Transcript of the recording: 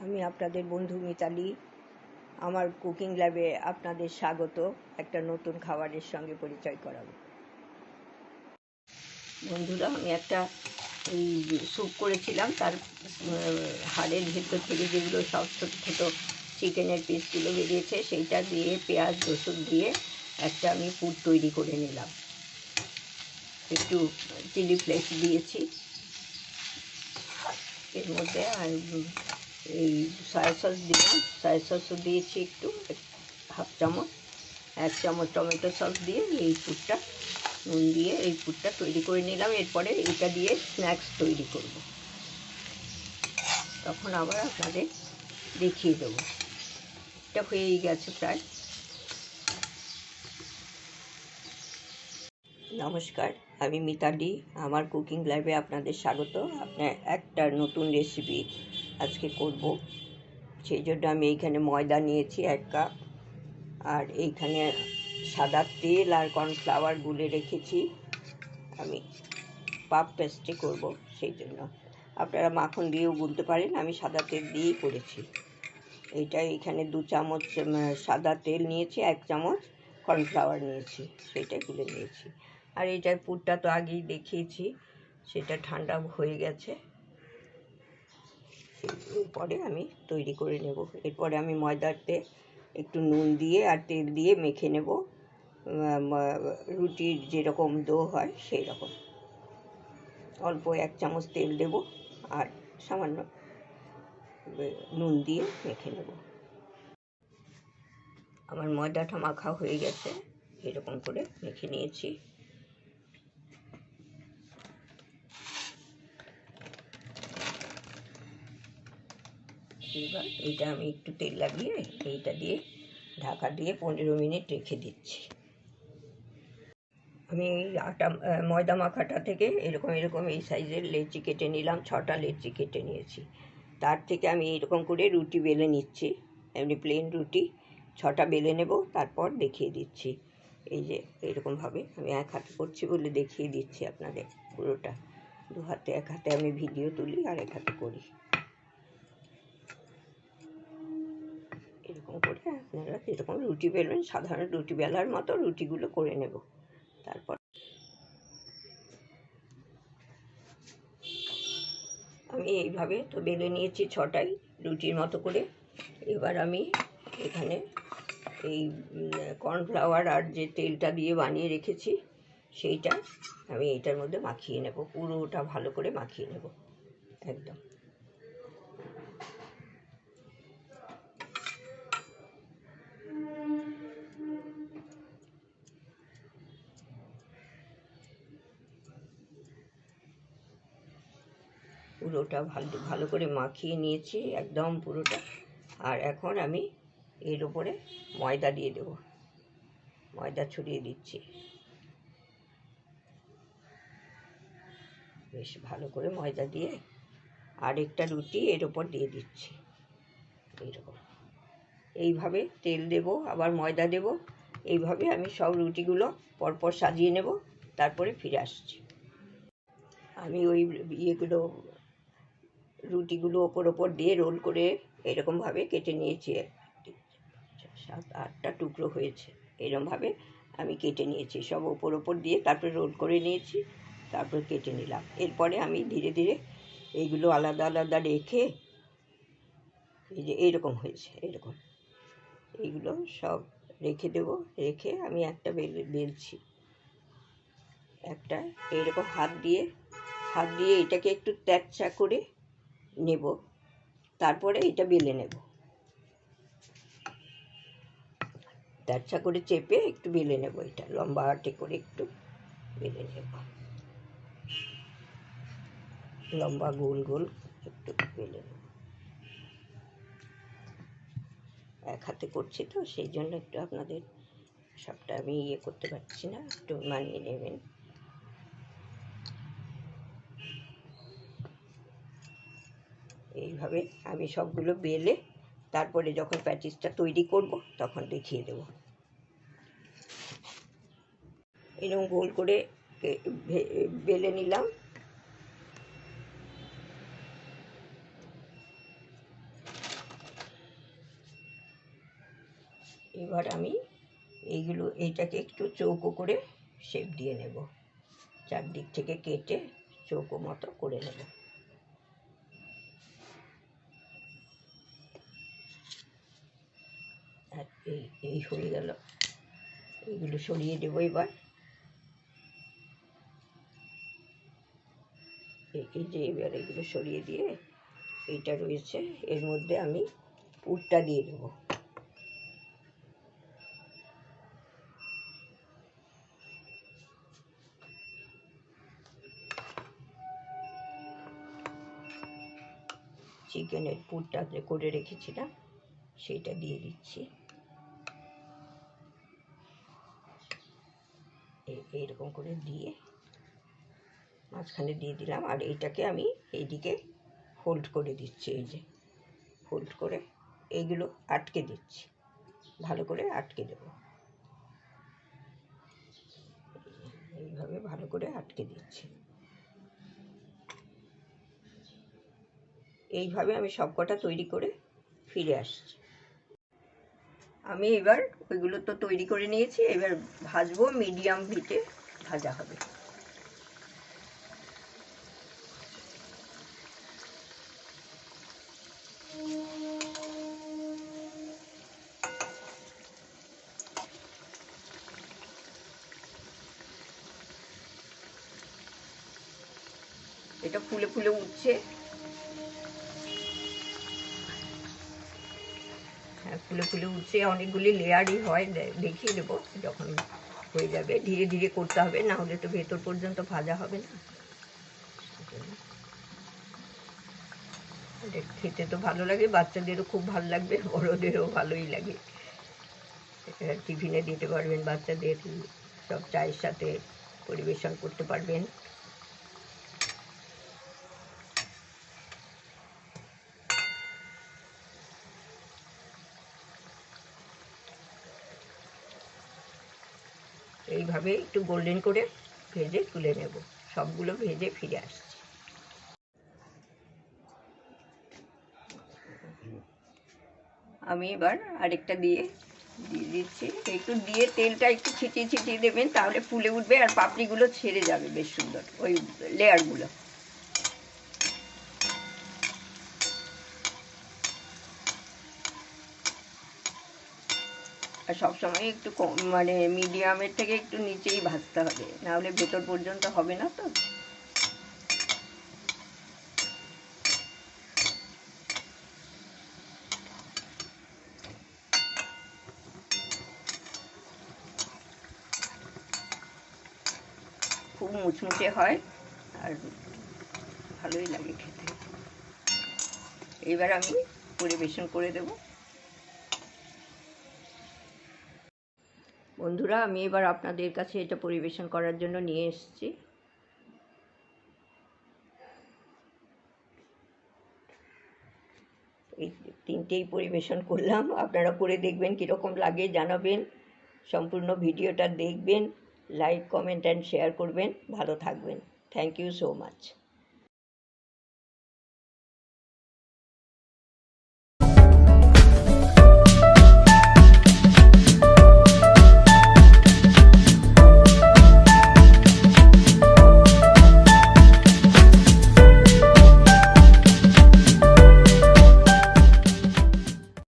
আমি আপনাদের বন্ধু মিতালি। আমার কুকিং ল্যাবে আপনাদের স্বাগত। একটা নতুন খাবারের সঙ্গে পরিচয় করাবো। বন্ধুরা, আমি একটা এই স্যুপ করেছিলাম, তার হাড়ের ভেতর থেকে যেগুলো সব ছোটো ছোটো চিকেনের পিসগুলো বেরিয়েছে, সেইটা দিয়ে পেঁয়াজ, রসুন দিয়ে একটা আমি পুর তৈরি করে নিলাম। একটু চিলি ফ্লেক্স দিয়েছি। এর মধ্যে আর এই সয়া সস দিলাম। সয়া সসও দিয়েছি একটু হাফ চামচ, এক চামচ টমেটো সস দিয়ে এই পুরটা, নুন দিয়ে এই পুরটা তৈরি করে নিলাম। এরপরে এটা দিয়ে স্ন্যাক্স তৈরি করব। তখন আবার আপনাদের দেখিয়ে দেবো। এটা হয়েই গেছে প্রায়। নমস্কার, আমি মিতালি। আমার কুকিং ল্যাবে আপনাদের স্বাগত। আপনার একটা নতুন রেসিপি আজকে করব। সেই জন্য আমি এইখানে ময়দা নিয়েছি এক কাপ। আর এইখানে সাদা তেল আর কর্নফ্লাওয়ার গুলে রেখেছি। আমি পাপ পেস্ট্রি করব সেই জন্য। আপনারা মাখন দিয়েও গুলতে পারেন, আমি সাদা তেল দিয়েই করেছি। এইটা এখানে দু চামচ সাদা তেল নিয়েছি, এক চামচ কর্নফ্লাওয়ার নিয়েছি সেটাই গুলে নিয়েছি। আর এইটার পুরটা তো আগেই দেখিয়েছি, সেটা ঠান্ডা হয়ে গেছে। এরপরে আমি তৈরি করে নেব। এরপরে আমি ময়দাতে একটু নুন দিয়ে আর তেল দিয়ে মেখে নেব। রুটির যেরকম দো হয় সেই রকম অল্প এক চামচ তেল দেব আর সামান্য নুন দিয়ে মেখে নেব। আমার ময়দাটা মাখা হয়ে গেছে, এরকম করে মেখে নিয়েছি। এবার এটা আমি একটু তেল লাগিয়ে এইটা দিয়ে ঢাকা দিয়ে পনেরো মিনিট রেখে দিচ্ছি। আমি এই আটা ময়দা মাখাটা থেকে এরকম এরকম এই সাইজের লেচি কেটে নিলাম, ছটা লেচি কেটে নিয়েছি। তার থেকে আমি এরকম করে রুটি বেলে নিচ্ছি, এমনি প্লেন রুটি। ছটা বেলে নেব, তারপর দেখিয়ে দিচ্ছি। এই যে এরকমভাবে আমি এক হাতে করছি বলে দেখিয়ে দিচ্ছি আপনাদের পুরোটা। দু হাতে, এক হাতে আমি ভিডিও তুলি আর এক হাতে করি এরকম করে যেরকম রুটি বেলবেন সাধারণ রুটি বেলার মতো রুটিগুলো করে নেব। তারপর আমি এইভাবে তো বেলে নিয়েছি ছটাই রুটির মতো করে। এবার আমি এখানে এই কর্নফ্লাওয়ার আর যে তেলটা দিয়ে বানিয়ে রেখেছি, সেইটা আমি এইটার মধ্যে মাখিয়ে নেব। পুরোটা ভালো করে মাখিয়ে নেব। একদম। পুরোটা ভালো ভালো করে মাখিয়ে নিয়েছি, একদম পুরোটা। আর এখন আমি এর উপরে ময়দা দিয়ে দেব। ময়দা ছড়িয়ে দিচ্ছি। বেশ ভালো করে ময়দা দিয়ে আরেকটা রুটি এর ওপর দিয়ে দিচ্ছি। এইরকম এইভাবে তেল দেব, আবার ময়দা দেব। এইভাবে আমি সব রুটিগুলো পরপর সাজিয়ে নেব, তারপরে ফিরে আসছি। আমি ওই ইয়েগুলো রুটিগুলো ওপর ওপর দিয়ে রোল করে এরকমভাবে কেটে নিয়েছি। সাত, আটটা টুকরো হয়েছে। এরকমভাবে আমি কেটে নিয়েছি। সব ওপর ওপর দিয়ে তারপরে রোল করে নিয়েছি, তারপর কেটে নিলাম। এরপরে আমি ধীরে ধীরে এইগুলো আলাদা আলাদা রেখে এই যে এইরকম হয়েছে, এরকম। এইগুলো সব রেখে দেবো, রেখে আমি একটা বেল, বেলছি। একটা এইরকম হাত দিয়ে হাত দিয়ে এটাকে একটু ত্যাকচা করে নেব। তারপরে এটা বেলে নেব। ত্যাকচা করে চেপে একটু বেলে নেব এটা। লম্বা হাটে করে একটু বেলে নেব। লম্বা গোল গোল একটু বেলে নেব। এক হাতে করছি তো, সেই জন্য একটু আপনাদের সবটা আমি ইয়ে করতে পারছি না, একটু মানিয়ে নেবেন। এইভাবে আমি সবগুলো বেলে তারপরে যখন প্যাটিসটা তৈরি করব, তখন দেখিয়ে দেব। এরকম গোল করে বেলে নিলাম। এবার আমি এইগুলো, এইটাকে একটু চৌকো করে শেপ দিয়ে নেব। চারদিক থেকে কেটে চৌকো মতো করে নেব। এই এই হয়ে গেল। এগুলো সরিয়ে দেবো এবার। এই- যে এবার এগুলো সরিয়ে দিয়ে এইটা রয়েছে। এর মধ্যে আমি পুরটা দিয়ে দেবো। চিকেনের পুরটা যে করে রেখেছিলাম, সেইটা দিয়ে দিচ্ছি। এইরকম করে দিয়ে মাঝখানে দিয়ে দিলাম। আর এইটাকে আমি এইদিকে ফোল্ড করে দিচ্ছি, এই যে ফোল্ড করে এইগুলো আটকে দিচ্ছি। ভালো করে আটকে দেব। এইভাবে ভালো করে আটকে দিচ্ছি। এইভাবে আমি সবকটা তৈরি করে ফিরে আসছি। আমি এবার ওইগুলো তো তৈরি করে নিয়েছি, এবার ভাজবো মিডিয়াম হিটে ভাজা হবে। এটা ফুলে ফুলে উঠছে। হ্যাঁ ফুলে ফুলে উঠছে, অনেকগুলি লেয়ারই হয় দেখিয়ে দেবো যখন হয়ে যাবে। ধীরে ধীরে করতে হবে, না হলে তো ভেতর পর্যন্ত ভাজা হবে না। খেতে তো ভালো লাগে, বাচ্চাদেরও খুব ভালো লাগবে, বড়োদেরও ভালোই লাগে। টিফিনে দিতে পারবেন, বাচ্চাদের সব চায়ের সাথে পরিবেশন করতে পারবেন। এইভাবে একটু গোল্ডেন করে ভেজে তুলে নেব। সবগুলো ভেজে ফিরে আসছি। আমি এবার আরেকটা দিয়ে দিয়ে দিচ্ছি। একটু দিয়ে তেলটা একটু ছিটিয়ে ছিটিয়ে দেবেন, তাহলে ফুলে উঠবে আর পাপড়িগুলো ছেড়ে যাবে বেশ সুন্দর। ওই লেয়ারগুলো। আর সবসময় একটু মানে মিডিয়ামের থেকে একটু নিচেই ভাজতে হবে। নাহলে ভেতর পর্যন্ত হবে না তো। খুব মুচমুচে হয় আর ভালোই লাগে খেতে। এবার আমি পরিবেশন করে দেবো। বন্ধুরা, আমি এবার আপনাদের কাছে এটা পরিবেশন করার জন্য নিয়ে এসেছি। এই তিনটেই পরিবেশন করলাম। আপনারা করে দেখবেন কীরকম লাগে, জানাবেন। সম্পূর্ণ ভিডিওটা দেখবেন লাইক কমেন্ট অ্যান্ড শেয়ার করবেন। ভালো থাকবেন। Thank you so much